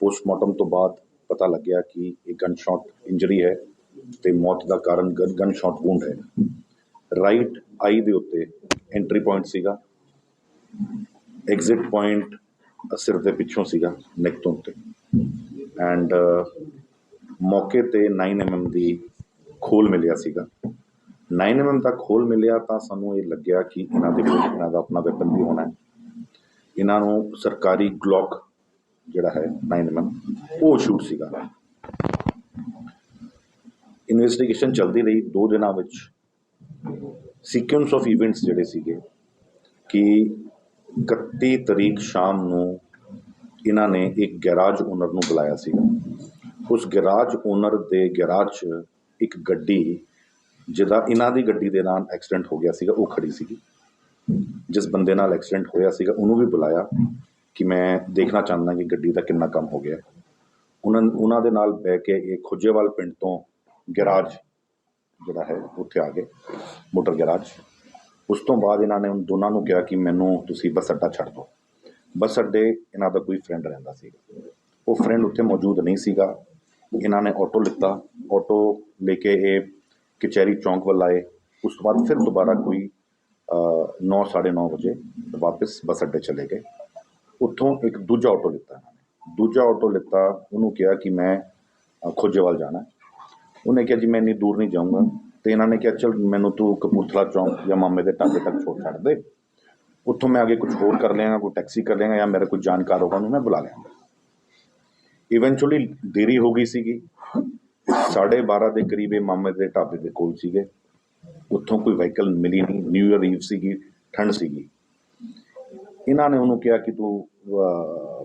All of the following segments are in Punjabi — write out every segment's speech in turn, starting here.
ਪੋਸਟਮਾਰਟਮ ਤੋਂ ਬਾਅਦ ਪਤਾ ਲੱਗਿਆ ਕਿ ਇਹ ਗਨ ਸ਼ਾਟ ਇੰਜਰੀ ਹੈ ਤੇ ਮੌਤ ਦਾ ਕਾਰਨ ਗਨ ਸ਼ਾਟ ਵੂੰਡ ਹੈ। ਰਾਈਟ ਆਈ ਦੇ ਉੱਤੇ ਐਂਟਰੀ ਪੁਆਇੰਟ ਸੀਗਾ। ਐਗਜ਼ਿਟ ਪੁਆਇੰਟ ਸਿਰ ਦੇ ਪਿੱਛੋਂ ਸੀਗਾ ਨੈਕ ਤੋਂ ਉੱਤੇ। ਐਂਡ ਮੌਕੇ ਤੇ 9 mm ਦੀ ਖੋਲ ਮਿਲਿਆ ਸੀਗਾ। 9 mm ਦਾ ਖੋਲ ਮਿਲਿਆ ਤਾਂ ਸਾਨੂੰ ਇਹ ਲੱਗਿਆ ਕਿ ਇਹਨਾਂ ਦੇ ਕੋਲ ਇਹਨਾਂ ਦਾ ਆਪਣਾ ਵੈਪਨ ਵੀ ਹੋਣਾ ਹੈ। ਇਹਨਾਂ ਨੂੰ ਸਰਕਾਰੀ ਗਲੌਕ ਜਿਹੜਾ ਹੈ 9 ਉਹ ਸ਼ੂਟ ਸੀਗਾ। ਇਨਵੈਸਟੀਗੇਸ਼ਨ ਚੱਲਦੀ ਰਹੀ ਦੋ ਦਿਨਾਂ ਵਿੱਚ। ਸੀਕੁਐਂਸ ਆਫ ਇਵੈਂਟਸ ਜਿਹੜੇ ਸੀਗੇ ਕਿ 31 ਤਰੀਕ ਸ਼ਾਮ ਨੂੰ ਇਹਨਾਂ ਨੇ ਇੱਕ ਗੈਰਾਜ ਓਨਰ ਨੂੰ ਬੁਲਾਇਆ ਸੀਗਾ। ਉਸ ਗੈਰਾਜ ਓਨਰ ਦੇ ਗੈਰਾਜ 'ਚ ਇੱਕ ਗੱਡੀ, ਜਿਹਦਾ ਇਹਨਾਂ ਦੀ ਗੱਡੀ ਦੇ ਨਾਲ ਐਕਸੀਡੈਂਟ ਹੋ ਗਿਆ ਸੀਗਾ, ਉਹ ਖੜੀ ਸੀਗੀ। ਜਿਸ ਬੰਦੇ ਨਾਲ ਐਕਸੀਡੈਂਟ ਹੋਇਆ ਸੀਗਾ, ਉਹਨੂੰ ਵੀ ਬੁਲਾਇਆ। ਕਿ ਮੈਂ ਦੇਖਣਾ ਚਾਹੁੰਦਾ ਕਿ ਗੱਡੀ ਦਾ ਕਿੰਨਾ ਕੰਮ ਹੋ ਗਿਆ ਉਹਨਾਂ ਉਹਨਾਂ ਦੇ ਨਾਲ ਬਹਿ ਕੇ ਇਹ ਖੁੱਜੇਵਾਲ ਪਿੰਡ ਤੋਂ ਗੈਰਾਜ ਜਿਹੜਾ ਹੈ ਉੱਥੇ ਆ ਗਏ ਮੋਟਰ ਗੈਰਾਜ ਉਸ ਤੋਂ ਬਾਅਦ ਇਹਨਾਂ ਨੇ ਉਨ ਦੋਨਾਂ ਨੂੰ ਕਿਹਾ ਕਿ ਮੈਨੂੰ ਤੁਸੀਂ ਬੱਸ ਅੱਡਾ ਛੱਡ ਦਿਓ ਬੱਸ ਅੱਡੇ ਇਹਨਾਂ ਦਾ ਕੋਈ ਫਰੈਂਡ ਰਹਿੰਦਾ ਸੀਗਾ ਉਹ ਫਰੈਂਡ ਉੱਥੇ ਮੌਜੂਦ ਨਹੀਂ ਸੀਗਾ ਇਹਨਾਂ ਨੇ ਆਟੋ ਲਿੱਤਾ ਆਟੋ ਲੈ ਕੇ ਇਹ ਕਚਹਿਰੀ ਚੌਂਕ ਵੱਲ ਆਏ ਉਸ ਤੋਂ ਬਾਅਦ ਫਿਰ ਦੁਬਾਰਾ ਕੋਈ 9:30 ਵਜੇ ਵਾਪਸ ਬੱਸ ਅੱਡੇ ਚਲੇ ਗਏ ਉੱਥੋਂ ਇੱਕ ਦੂਜਾ ਆਟੋ ਲਿੱਤਾ ਇਹਨਾਂ ਨੇ। ਦੂਜਾ ਆਟੋ ਲਿੱਤਾ, ਉਹਨੂੰ ਕਿਹਾ ਕਿ ਮੈਂ ਖੋਜੇਵਾਲ ਜਾਣਾ ਉਹਨੇ ਕਿਹਾ, ਜੀ, ਮੈਂ ਇੰਨੀ ਦੂਰ ਨਹੀਂ ਜਾਊਂਗਾ। ਤੇ ਇਹਨਾਂ ਨੇ ਕਿਹਾ, ਚਲ, ਮੈਨੂੰ ਤੂੰ ਕਪੂਰਥਲਾ ਚੌਂਕ ਜਾਂ ਮਾਮੇ ਦੇ ਢਾਬੇ ਤੱਕ ਛੋੜ ਛੱਡ ਦੇ। ਉੱਥੋਂ ਮੈਂ ਅੱਗੇ ਕੁਝ ਹੋਰ ਕਰ ਲਿਆਂਗਾ, ਕੋਈ ਟੈਕਸੀ ਕਰ ਲਿਆਂਗਾ ਜਾਂ ਮੇਰਾ ਕੋਈ ਜਾਣਕਾਰ ਹੋਗਾ ਉਹਨੂੰ ਮੈਂ ਬੁਲਾ ਲਿਆਂਗਾ। ਇਵੈਂਚੁਅਲੀ ਦੇਰੀ ਹੋ ਗਈ ਸੀਗੀ। 12:30 ਦੇ ਕਰੀਬ ਇਹ ਮਾਮੇ ਦੇ ਢਾਬੇ ਦੇ ਕੋਲ ਸੀਗੇ। ਉੱਥੋਂ ਕੋਈ ਵਹੀਕਲ ਮਿਲੀ ਨਹੀਂ। ਨਿਊ ਇਅਰ ਈਵ ਸੀਗੀ, ਠੰਡ ਸੀਗੀ। ਇਹਨਾਂ ਨੇ ਉਹਨੂੰ ਕਿਹਾ ਕਿ ਤੂੰ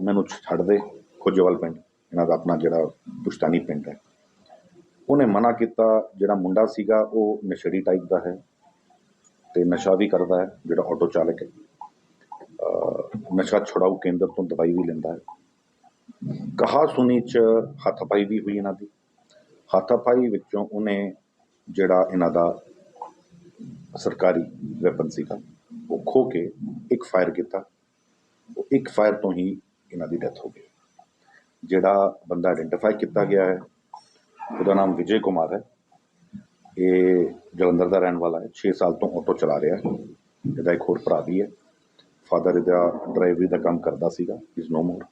ਮੈਨੂੰ ਛੱਡ ਦੇ ਖੋਜੇਵਾਲ ਪਿੰਡ, ਇਹਨਾਂ ਦਾ ਆਪਣਾ ਜਿਹੜਾ ਪੁਸ਼ਤਾਨੀ ਪਿੰਡ ਹੈ। ਉਹਨੇ ਮਨਾ ਕੀਤਾ, ਜਿਹੜਾ ਮੁੰਡਾ ਸੀਗਾ ਉਹ ਨਸ਼ੇੜੀ ਟਾਈਪ ਦਾ ਹੈ ਤੇ ਨਸ਼ਾ ਵੀ ਕਰਦਾ ਹੈ, ਜਿਹੜਾ ਆਟੋ ਚਾਲਕ ਹੈ। ਨਸ਼ਾ ਛੁਡਾਊ ਕੇਂਦਰ ਤੋਂ ਦਵਾਈ ਵੀ ਲੈਂਦਾ ਹੈ। ਕਹਾ ਸੁਣੀ ਚ ਹੱਥਪਾਈ ਵੀ ਹੋਈ ਇਹਨਾਂ ਦੀ। ਹੱਥਪਾਈ ਵਿੱਚੋਂ ਉਹਨੇ ਜਿਹੜਾ ਇਹਨਾਂ ਦਾ ਸਰਕਾਰੀ ਵੈਪਨ ਸੀਗਾ, ਉਹ ਖੋ ਕੇ ਇੱਕ ਫਾਇਰ ਕੀਤਾ। ਇੱਕ ਫਾਇਰ ਤੋਂ ਹੀ ਇਹਨਾਂ ਦੀ ਡੈਥ ਹੋ ਗਈ। ਜਿਹੜਾ ਬੰਦਾ ਆਇਡੈਂਟੀਫਾਈ ਕੀਤਾ ਗਿਆ ਹੈ, ਉਹਦਾ ਨਾਮ ਵਿਜੇ ਕੁਮਾਰ ਹੈ। ਇਹ ਜਲੰਧਰ ਦਾ ਰਹਿਣ ਵਾਲਾ ਹੈ 6 ਸਾਲ ਤੋਂ ਆਟੋ ਚਲਾ ਰਿਹਾ ਹੈ। ਇਹਦਾ ਇੱਕ ਹੋਰ ਭਰਾ ਵੀ ਹੈ। ਫਾਦਰ ਇਹਦਾ ਡਰਾਈਵਰੀ ਦਾ ਕੰਮ ਕਰਦਾ ਸੀਗਾ ਇਜ਼ ਨੋ ਮੋਰ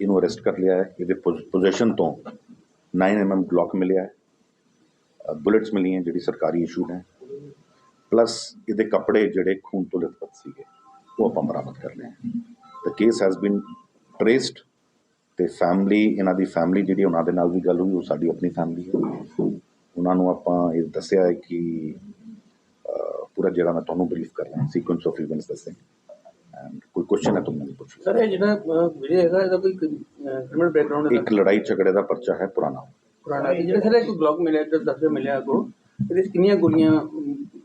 ਇਹਨੂੰ ਅਰੈਸਟ ਕਰ ਲਿਆ ਹੈ। ਇਹਦੇ ਪੋਜੀਸ਼ਨ ਤੋਂ 9 mm ਗਲੌਕ ਮਿਲਿਆ ਹੈ। ਬੁਲੇਟਸ ਮਿਲੀਆਂ, ਜਿਹੜੀ ਸਰਕਾਰੀ ਇਸ਼ੂ ਹੈ। ਪਲੱਸ ਇਹਦੇ ਕੱਪੜੇ ਜਿਹੜੇ ਖੂਨ ਤੋਂ ਲਿਪਤ ਸੀਗੇ। ਉਹ ਆਪਾਂ ਬਰਾਮਦ ਕਰ ਲਏ ਦ ਕੇਸ ਹੈਜ਼ ਬੀਨ ਟ੍ਰੇਸਡ ਤੇ ਫੈਮਿਲੀ ਇਹਨਾਂ ਦੀ ਫੈਮਿਲੀ ਜਿਹੜੀ ਉਹਨਾਂ ਦੇ ਨਾਲ ਵੀ ਗੱਲ ਹੋਈ ਉਹ ਸਾਡੀ ਆਪਣੀ ਫੈਮਿਲੀ ਹੈ ਉਹਨਾਂ ਨੂੰ ਆਪਾਂ ਇਹ ਦੱਸਿਆ ਹੈ ਕਿ ਪੂਰਾ ਜਿਹੜਾ ਮੈਂ ਤੁਹਾਨੂੰ ਬਰੀਫ ਕਰ ਰਿਹਾ ਸੀਕੁਐਂਸ ਆਫ ਇਵੈਂਟਸ ਦੱਸੇ ਐਂਡ ਕੋਈ ਕੁਐਸਚਨ ਹੈ ਤਾਂ ਮੈਨੂੰ ਪੁੱਛੋ ਸਰ ਇਹ ਜਿਹੜਾ ਵੀਰੇ ਹੈਗਾ ਇਹਦਾ ਕੋਈ ਕ੍ਰਿਮੀਨਲ ਬੈਕਗ੍ਰਾਉਂਡ ਇੱਕ ਲੜਾਈ ਝਗੜੇ ਦਾ ਪਰਚਾ ਹੈ ਪੁਰਾਣਾ ਪੁਰਾਣਾ ਜਿਹੜਾ ਸਰ ਇੱਕ ਬਲੌਗ ਮਿਲਿਆ ਜਿਹੜਾ ਦੱਸਿਆ ਮਿਲਿਆ ਕੋ ਇਹਦੇ ਕਿੰਨੀਆਂ ਗੋਲੀਆਂ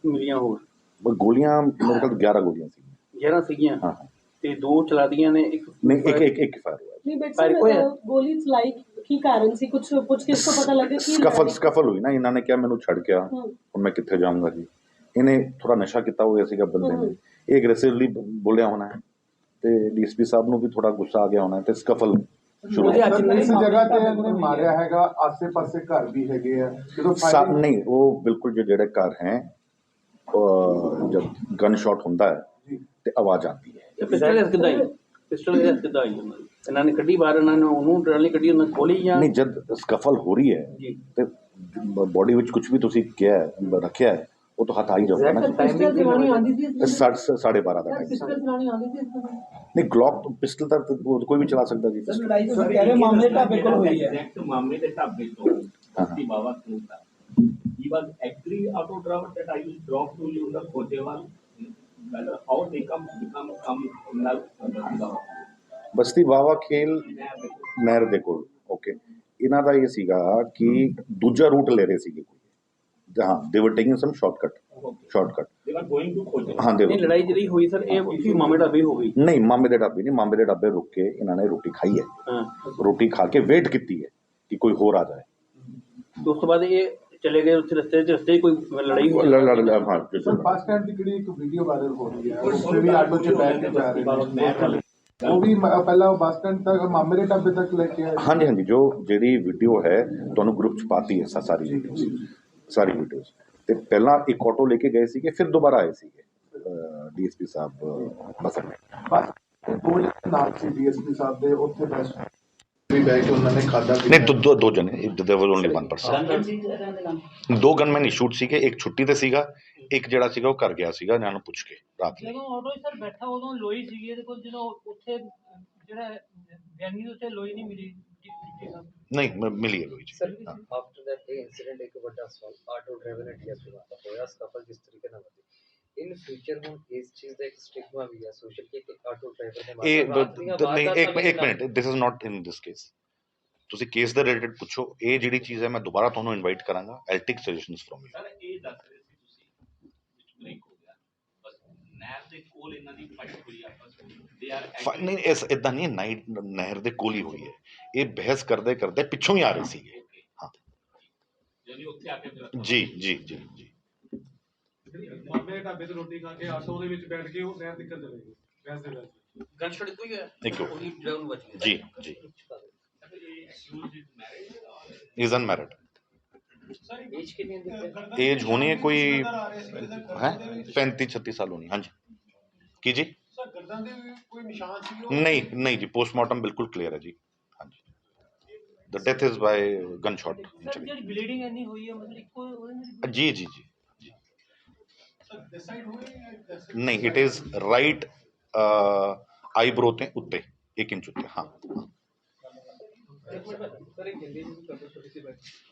ਮਿਲੀਆਂ ਹੋਰ ਗੋਲੀਆਂ ਮੇਰੇ ਖਿਆਲ 11 ਗੋਲੀਆਂ ਸੀ 11 ਸੀਗੀਆਂ ਹਾਂ। ਹਾਂ ਤੇ ਦੋ ਚਲਾਦੀਆਂ ਨੇ ਇੱਕ ਨਹੀਂ ਇੱਕ ਇੱਕ ਇੱਕ ਫਾਇਰ ਹੋਇਆ। ਨਹੀਂ ਬਟ ਪਰ ਸਰ ਕੋਈ? ਅ, ਗੋਲੀ ਚਲਾਈ ਕੀ ਕਾਰਨ ਸੀ? ਕੁਝ ਪੁੱਛ ਕੇ ਤੋਂ ਪਤਾ ਲੱਗਾ ਕਿ ਸਕਫਲ ਸਕਫਲ ਹੋਈ ਨਾ ਇਹਨਾਂ ਨੇ ਕਿਹਾ ਮੈਨੂੰ ਛੱਡ ਗਿਆ ਹਮ। ਹੁਣ ਮੈਂ ਕਿੱਥੇ ਜਾਊਂਗਾ ਜੀ? ਇਹਨੇ ਥੋੜਾ ਨਸ਼ਾ ਕੀਤਾ ਹੋਇਆ ਸੀਗਾ ਬੰਦੇ ਨੇ। ਇਹ ਐਗਰੈਸਿਵਲੀ ਬੋਲਿਆ ਹੋਣਾ ਹੈ। ਤੇ ਡੀਐਸਪੀ ਸਾਹਿਬ ਨੂੰ ਵੀ ਥੋੜਾ ਗੁੱਸਾ ਆ ਗਿਆ ਹੋਣਾ ਹੈ ਤੇ ਸਕਫਲ ਸ਼ੁਰੂ ਉਹਦੇ ਹੱਥ ਇਸ ਜਗ੍ਹਾ ਤੇ ਉਹਨੇ ਮਾਰਿਆ ਹੈਗਾ ਆਸੇ-ਪਾਸੇ ਘਰ ਵੀ ਹੈਗੇ ਆ। ਜਦੋਂ ਸਾ- firing- ਨਹੀਂ ਉਹ ਬਿਲਕੁਲ ਜੋ ਜਿਹੜੇ ਘਰ ਹੈ ਉਹ ਜਦ ਗਨ ਸ਼ਾਟ ਹੁੰਦਾ ਹੈ। ਤੇ ਆਵਾਜ਼ ਆਉਂਦੀ ਹੈ। ਪਿਸਟਲ ਇਸ ਕਿਦਾਂ ਆਈ? ਪਿਸਟਲ ਇਸ ਕਿਦਾਂ ਆਈ ਉਹਨਾਂ ਦੀ? ਇਹਨਾਂ ਨੇ ਕੱਢੀ ਬਾਹਰ ਇਹਨਾਂ ਨੇ ਉਹਨੂੰ ਟਰਾਲੀ ਕੱਢੀ ਉਹਨਾਂ ਨੇ ਖੋਲੀ ਜਾਂ? ਨਹੀਂ ਜਦ ਸਕਫਲ ਹੋ ਰਹੀ ਹੈ ਜੀ। ਤੇ ਬੋਡੀ ਵਿੱਚ ਕੁਝ ਵੀ ਤੁਸੀਂ ਕਿਹਾ ਹੈ, ਰੱਖਿਆ ਹੈ ਉਹ ਤਾਂ ਹੱਥ ਆ ਹੀ ਜਾਊਗਾ ਨਾ। ਜੀ। ਪਿਸਟਲ ਚਲਾਣੀ ਆਉਂਦੀ ਸੀ ਇਹ ਸਾਢੇ ਸਾਢੇ ਬਾਰਾਂ ਦਾ ਟਾਈਮ ਪਿਸਟਲ ਚਲਾਣੀ ਆਉਂਦੀ ਸੀ ਨਹੀਂ ਗਲੌਕ ਪਿਸਟਲ ਤਾਂ ਉਹ ਕੋਈ ਵੀ ਚਲਾ ਸਕਦਾ ਜੀ। Pistol। ਲੜਾਈ ਤੁਸੀਂ ਕਹਿ ਰਹੇ ਹੋ ਮਾਮਲੇ ਢਾਬੇ ਕੋਲ ਹੋਈ ਹੈ। ਮਾਮਲੇ ਦੇ ਢਾਬੇ ਤੋਂ ਬਾਵਾ ਦਾ how they come become come criminal basti bawa ਬਸਤੀ ਵਾਵਾ ਖੇਲ ਨਹਿਰ ਦੇ ਕੋਲ ਓਕੇ ਇਹਨਾਂ ਦਾ ਇਹ ਸੀਗਾ ਕਿ ਦੂਜਾ ਰੂਟ ਲੈ ਰਹੇ ਸੀਗੇ ਕੋਈ ਹਾਂ they were taking some shortcut shortcut they were going to Khojewal ਹਾਂ ਦੇ ਨਹੀਂ ਲੜਾਈ ਜਿਹੜੀ ਹੋਈ ਸਰ ਇਹ ਇਸੀ ਮਾਮਲੇ ਢਾਬੇ ਹੋ ਗਈ ਨਹੀਂ ਮਾਮੇ ਦੇ ਢਾਬੇ ਨਹੀਂ ਮਾਮੇ ਦੇ ਢਾਬੇ ਰੁਕ ਕੇ ਇਹਨਾਂ ਨੇ ਰੋਟੀ ਖਾਈ ਹੈ ਹਾਂ ਰੋਟੀ ਖਾ ਕੇ ਵੇਟ ਕੀਤੀ ਹੈ ਕਿ ਕੋਈ ਹੋਰ ਆ ਜਾਏ ਤੇ ਉਸ ਤੋਂ ਬਾਅਦ ਇਹ ਚਲੇ ਗਏ ਉੱਥੇ ਰਸਤੇ 'ਚ ਰਸਤੇ 'ਚ ਕੋਈ ਲੜਾਈ ਹੋਈ ਲੜ ਲੜ ਲੜ- ਹਾਂ ਸਰ ਬੱਸ ਸਟੈਂਡ ਦੀ ਕਿਹੜੀ ਇੱਕ ਵੀਡੀਓ ਵਾਇਰਲ ਹੋ ਰਹੀ ਹੈ ਉਸ ਤੇ ਵੀ ਆਟੋ 'ਚ ਬੈਠ ਕੇ ਜਾ ਰਹੇ ਨੇ। ਉਹ ਵੀ ਮ- ਪਹਿਲਾਂ ਉਹ ਬੱਸ ਸਟੈਂਡ ਤੱਕ ਮਾਮੇ ਦੇ ਢਾਬੇ ਤੱਕ ਲੈ ਕੇ ਆਏ। ਹਾਂਜੀ ਹਾਂਜੀ ਜੋ ਜਿਹੜੀ ਵੀਡੀਓ ਹੈ ਤੁਹਾਨੂੰ ਗਰੁੱਪ ਚ ਪਾਤੀ ਹੈ ਸਾ- ਸਾਰੀ ਵੀਡੀਓਜ਼ ਸਾਰੀ ਵੀਡੀਓਜ਼ ਤੇ ਪਹਿਲਾਂ ਇੱਕ ਆਟੋ ਲੈ ਕੇ ਗਏ ਸੀਗੇ ਫਿਰ ਦੁਬਾਰਾ ਆਏ ਸੀਗੇ ਡੀਐਸਪੀ ਸਾਹਿਬ ਬਸਰ ਨੇ ਬਸ ਦੋ ਜਣੇ ਨਾਲ ਸੀ ਡੀਐਸਪੀ ਸਾਹਿਬ ਦੇ ਉੱਥੇ ਬੈਸ ਵੀ ਬਹਿ ਕੇ ਉਹਨਾਂ ਨੇ ਖਾਦਾ ਨਹੀਂ ਦੋ ਦੋ ਦੋ ਜਣੇ there was only one person ਦੋ ਗਨਮੈਨ ਇਸ਼ੂਡ ਸੀਗੇ ਇੱਕ ਛੁੱਟੀ ਤੇ ਸੀਗਾ ਇੱਕ ਜਿਹੜਾ ਸੀਗਾ ਉਹ ਘਰ ਗਿਆ ਸੀਗਾ ਇਹਨਾਂ ਨੂੰ ਪੁੱਛ ਕੇ ਰਾਤ ਨੂੰ। ਜਦੋਂ ਆਟੋ ਸਰ ਬੈਠਾ ਉਦੋਂ ਲੋਈ ਸੀਗੀ ਇਹਦੇ ਕੋਲ ਜਦੋਂ ਉੱਥੇ ਜਿਹੜਾ ਬਿਆਨੀ ਦੇ ਉੱਤੇ ਲੋਈ ਨਹੀਂ ਮਿਲੀ ਨਹੀਂ ਮ- ਮਿਲੀ ਹੈ ਲੋਈ ਜੀ। ਸਰ ਹਾਂ। ਆਫਟਰ ਦੈਟ ਇਹ ਇਨਸੀਡੈਂਟ ਇੱਕ ਵੱਡਾ ਸਵਾਲ ਆਟੋ ਡਰਾਈਵਰ ਨੇ ਡੀਐਸਪੀ ਦਾ ਹੋਇਆ ਸਫਲ ਜਿਸ ਤਰੀਕੇ ਨਾਲ ਹੋਈ ਇਨ ਫਿਊਚਰ ਹੁਣ ਇਸ ਚੀਜ਼ ਦਾ ਇੱਕ ਸਟਿਗਮਾ ਵੀ ਹੈ ਸੋਸ਼ਲ ਕਿ ਇੱਕ ਆਟੋ ਡਰਾਈਵਰ ਨੇ ਇਹ ਨਹੀਂ ਇੱਕ ਇੱਕ minute this is not in this case ਤੁਸੀਂ ਕੇਸ ਦੇ ਰਿਲੇਟਡ ਪੁੱਛੋ ਇਹ ਜਿਹੜੀ ਚੀਜ਼ ਹੈ ਮੈਂ ਦੁਬਾਰਾ ਤੁਹਾਨੂੰ ਇਨਵਾਈਟ ਕਰਾਂਗਾ I take suggestions from you sir ਇਹ ਦੱਸ ਰਹੇ ਸੀ ਤੁਸੀਂ ਵਿੱਚ ਬ੍ਰੇਕ ਹੋ ਗਿਆ। ਬਸ ਨੈਰ ਦੇ ਕੋਲ ਇਹਨਾਂ ਦੀ ਫਾਈਟ ਹੋਈ ਆਪਸ ਵਿੱਚ ਦੇ ਆਰ ਨਹੀਂ ਇਸ ਇਦਾਂ ਨਹੀਂ ਨਾਈਟ ਨਹਿਰ ਦੇ ਕੋਲ ਹੀ ਹੋਈ ਹੈ। ਇਹ ਬਹਿਸ ਕਰਦੇ ਕਰਦੇ ਪਿੱਛੋਂ ਹੀ ਆ ਰਹੇ ਸੀਗੇ। ਹਾਂ। ਯਾਨੀ ਉੱਥੇ ਆ ਕੇ ਜੀ ਜੀ ਜੀ ਜੀ। ਮਾਮੇ ਦੇ ਢਾਬੇ ਤੇ ਰੋਟੀ ਖਾ ਕੇ ਆਟੋ ਦੇ ਵਿੱਚ ਬੈਠ ਕੇ ਉਹ ਨਹਿਰ ਨਿਕਲ ਚਲੇ ਗਏ। ਵੈਸੇ ਵੈਸੇ ਗਨਸ਼ਟ ਕੋਈ ਹੈ ਇੱਕ ਮਿੰਟ। ਉਹੀ ਡਰਾਈਵਰ ਨੂੰ ਬਚ ਗਿਆ। ਜੀ ਜੀ। ਇਹ accused is married is unmarried age ਕਿੰਨੀ ਹੁੰਦੀ ਹੈ? ਏਜ ਹੋਣੀ ਹੈ ਕੋਈ ਹੈ? 35 36 ਸਾਲ ਹੋਣੀ ਹਾਂਜੀ। ਕੀ ਜੀ? ਸਰ ਗਰਦਨ ਦੇ ਵੀ ਕੋਈ ਨਿਸ਼ਾਨ ਸੀ ਉਹ? ਨਹੀਂ ਨਹੀਂ ਜੀ ਪੋਸਟਮਾਰਟਮ ਬਿਲਕੁਲ ਕਲੀਅਰ ਹੈ ਜੀ ਹਾਂਜੀ the death is by gun shot